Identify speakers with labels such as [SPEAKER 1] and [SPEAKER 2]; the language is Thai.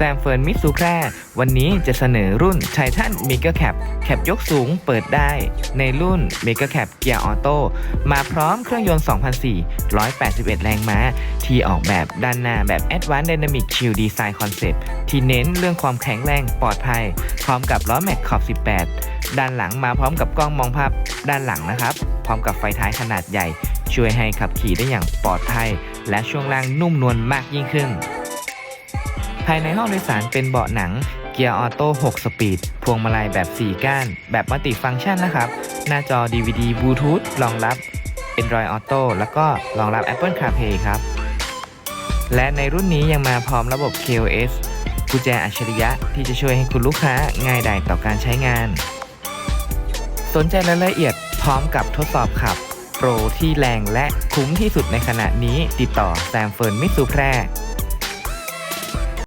[SPEAKER 1] ซมเฟิร์นมิตซูแพร่วันนี้จะเสนอรุ่นไททันมิกแคปแคปยกสูงเปิดได้ ในรุ่น m e g a c a p เกียร์ออโต้มาพร้อมเครื่องยนต์ 2004 181 แรงม้า ที่ออกแบบด้านหน้าแบบ Advanced Dynamic Shield Design Concept ที่เน้นเรื่องความแข็งแรงปลอดภัย พร้อมกับล้อแม็กขอบ 18 ด้านหลังมาพร้อมกับกล้องมองภาพด้านหลังนะครับ พร้อมกับไฟท้ายขนาดใหญ่ ช่วยให้ขับขี่ได้อย่างปลอดภัย และช่วงล่างนุ่มนวลมากยิ่งขึ้นายในห้องโดยสารเป็นเบาะหนัง เกียร์ออโต้ 6 สปีด พวงมาลัยแบบ 4 ก้าน แบบมัลติฟังก์ชันนะครับ หน้าจอ DVD Bluetooth รองรับ Android Auto แล้วก็รองรับ Apple CarPlay ครับ และในรุ่นนี้ยังมาพร้อมระบบ KOS กุญแจอัจฉริยะที่จะช่วยให้คุณลูกค้าง่ายดายต่อการใช้งาน สนใจรายละเอียดพร้อมกับทดสอบขับ โปรที่แรงและคุ้มที่สุดในขณะนี้ติดต่อแซมเฟิร์นมิตซูแพร